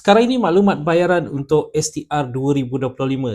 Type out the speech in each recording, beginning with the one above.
Sekarang ini maklumat bayaran untuk STR 2025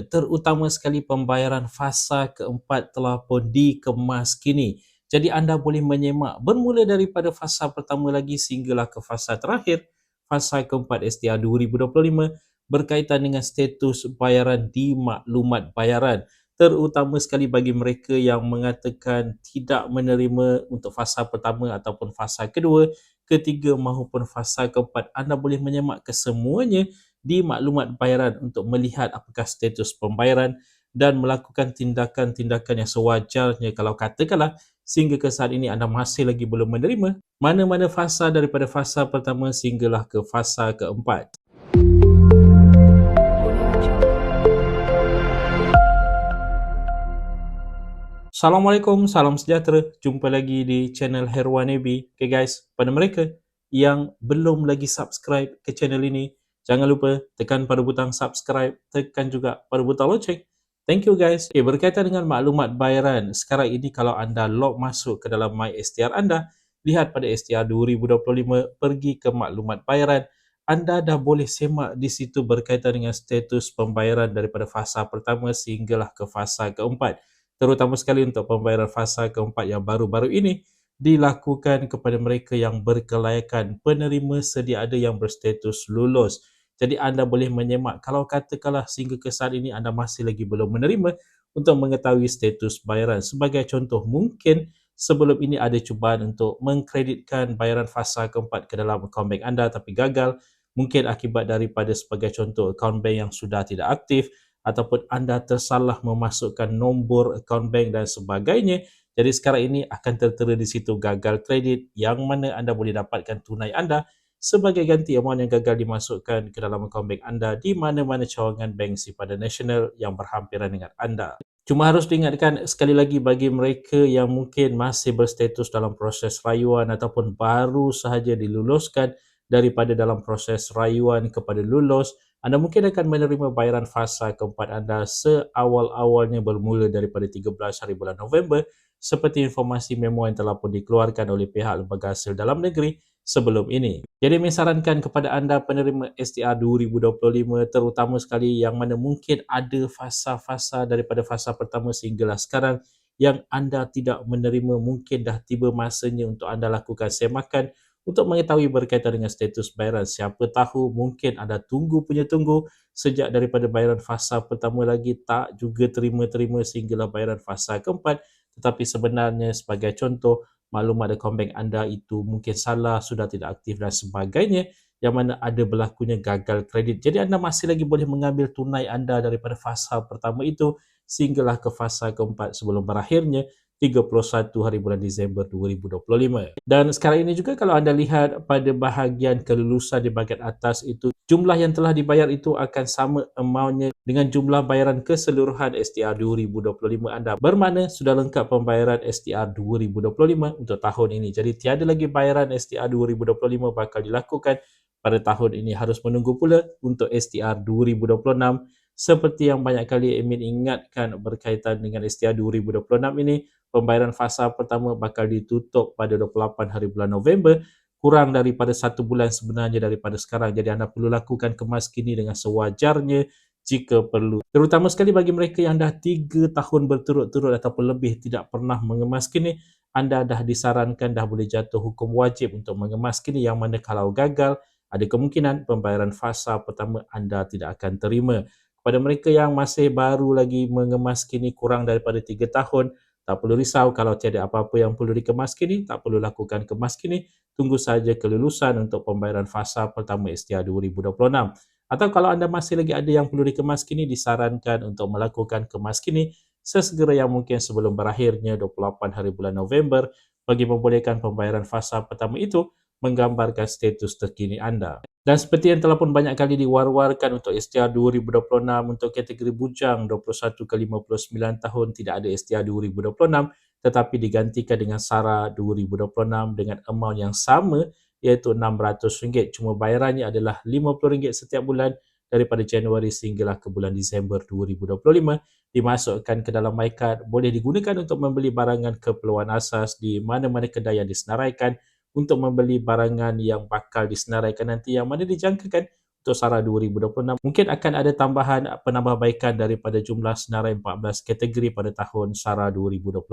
terutama sekali pembayaran fasa keempat telah pun dikemas kini. Jadi anda boleh menyemak bermula daripada fasa pertama lagi sehinggalah ke fasa terakhir fasa keempat STR 2025 berkaitan dengan status bayaran di maklumat bayaran terutama sekali bagi mereka yang mengatakan tidak menerima untuk fasa pertama ataupun fasa kedua ketiga maupun fasa keempat anda boleh menyemak kesemuanya di maklumat bayaran untuk melihat apakah status pembayaran dan melakukan tindakan-tindakan yang sewajarnya kalau katakanlah sehingga ke saat ini anda masih lagi belum menerima mana-mana fasa daripada fasa pertama sehinggalah ke fasa keempat. Assalamualaikum, salam sejahtera. Jumpa lagi di channel Herwan Ebi. Okay guys, pada mereka yang belum lagi subscribe ke channel ini, jangan lupa tekan pada butang subscribe, tekan juga pada butang loceng. Thank you guys. Okay, berkaitan dengan maklumat bayaran, sekarang ini kalau anda log masuk ke dalam My STR anda, lihat pada STR 2025, pergi ke maklumat bayaran, anda dah boleh semak di situ berkaitan dengan status pembayaran daripada fasa pertama sehinggalah ke fasa keempat terutama sekali untuk pembayaran fasa keempat yang baru-baru ini dilakukan kepada mereka yang berkelayakan penerima sedia ada yang berstatus lulus. Jadi anda boleh menyemak kalau katakanlah sehingga ke saat ini anda masih lagi belum menerima untuk mengetahui status bayaran. Sebagai contoh, mungkin sebelum ini ada cubaan untuk mengkreditkan bayaran fasa keempat ke dalam akaun bank anda tapi gagal. Mungkin akibat daripada sebagai contoh akaun bank yang sudah tidak aktif ataupun anda tersalah memasukkan nombor akaun bank dan sebagainya. Jadi sekarang ini akan tertera di situ gagal kredit yang mana anda boleh dapatkan tunai anda sebagai ganti amount yang gagal dimasukkan ke dalam akaun bank anda di mana-mana cawangan bank simpanan nasional yang berhampiran dengan anda. Cuma harus diingatkan sekali lagi bagi mereka yang mungkin masih berstatus dalam proses rayuan ataupun baru sahaja diluluskan daripada dalam proses rayuan kepada lulus, anda mungkin akan menerima bayaran fasa keempat anda seawal-awalnya bermula daripada 13 hari bulan November seperti informasi memo yang telah pun dikeluarkan oleh pihak lembaga hasil dalam negeri sebelum ini. Jadi menyarankan kepada anda penerima STR 2025 terutama sekali yang mana mungkin ada fasa-fasa daripada fasa pertama sehinggalah sekarang yang anda tidak menerima mungkin dah tiba masanya untuk anda lakukan semakan untuk mengetahui berkaitan dengan status bayaran. Siapa tahu mungkin ada tunggu punya tunggu sejak daripada bayaran fasa pertama lagi tak juga terima-terima sehinggalah bayaran fasa keempat. Tetapi sebenarnya sebagai contoh, maklumat akaun bank anda itu mungkin salah, sudah tidak aktif dan sebagainya yang mana ada berlakunya gagal kredit. Jadi anda masih lagi boleh mengambil tunai anda daripada fasa pertama itu sehinggalah ke fasa keempat sebelum berakhirnya 31 hari bulan Disember 2025. Dan sekarang ini juga kalau anda lihat pada bahagian kelulusan di bahagian atas itu jumlah yang telah dibayar itu akan sama amountnya dengan jumlah bayaran keseluruhan STR 2025 anda. Bermakna sudah lengkap pembayaran STR 2025 untuk tahun ini. Jadi tiada lagi bayaran STR 2025 bakal dilakukan pada tahun ini. Harus menunggu pula untuk STR 2026 seperti yang banyak kali Emin ingatkan berkaitan dengan STR 2026 ini pembayaran fasa pertama bakal ditutup pada 28 hari bulan November kurang daripada satu bulan sebenarnya daripada sekarang. Jadi anda perlu lakukan kemas kini dengan sewajarnya jika perlu. Terutama sekali bagi mereka yang dah tiga tahun berturut-turut ataupun lebih tidak pernah mengemas kini anda dah disarankan dah boleh jatuh hukum wajib untuk mengemas kini yang mana kalau gagal ada kemungkinan pembayaran fasa pertama anda tidak akan terima kepada mereka yang masih baru lagi mengemas kini kurang daripada tiga tahun tak perlu risau kalau tiada apa-apa yang perlu dikemas kini, tak perlu lakukan kemas kini, tunggu saja kelulusan untuk pembayaran fasa pertama STR 2026. Atau kalau anda masih lagi ada yang perlu dikemas kini, disarankan untuk melakukan kemas kini sesegera yang mungkin sebelum berakhirnya 28 hari bulan November bagi membolehkan pembayaran fasa pertama itu menggambarkan status terkini anda. Dan seperti yang telah pun banyak kali diwar-warkan untuk STR 2026 untuk kategori bujang 21 ke 59 tahun tidak ada STR 2026 tetapi digantikan dengan SARA 2026 dengan amount yang sama iaitu RM600 cuma bayarannya adalah RM50 setiap bulan daripada Januari sehinggalah ke bulan Disember 2025 dimasukkan ke dalam MyCard boleh digunakan untuk membeli barangan keperluan asas di mana-mana kedai yang disenaraikan untuk membeli barangan yang bakal disenaraikan nanti yang mana dijangkakan untuk SARA 2026. Mungkin akan ada tambahan penambahbaikan daripada jumlah senarai 14 kategori pada tahun SARA 2025.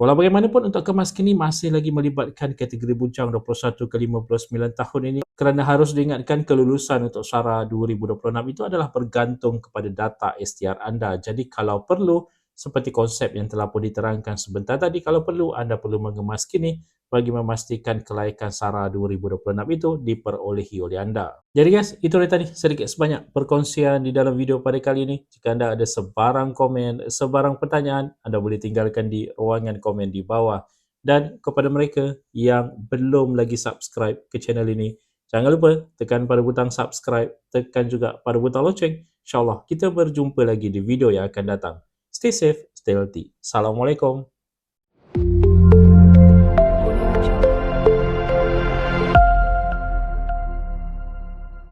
Walau bagaimanapun untuk kemas kini masih lagi melibatkan kategori buncang 21 ke 59 tahun ini kerana harus diingatkan kelulusan untuk SARA 2026 itu adalah bergantung kepada data STR anda. Jadi kalau perlu seperti konsep yang telah pun diterangkan sebentar tadi kalau perlu anda perlu mengemas kini bagi memastikan kelaikan SARA 2026 itu diperolehi oleh anda. Jadi guys, itu dari tadi sedikit sebanyak perkongsian di dalam video pada kali ini. Jika anda ada sebarang komen, sebarang pertanyaan, anda boleh tinggalkan di ruangan komen di bawah. Dan kepada mereka yang belum lagi subscribe ke channel ini, jangan lupa tekan pada butang subscribe, tekan juga pada butang loceng. InsyaAllah kita berjumpa lagi di video yang akan datang. Stay safe, stay healthy. Assalamualaikum.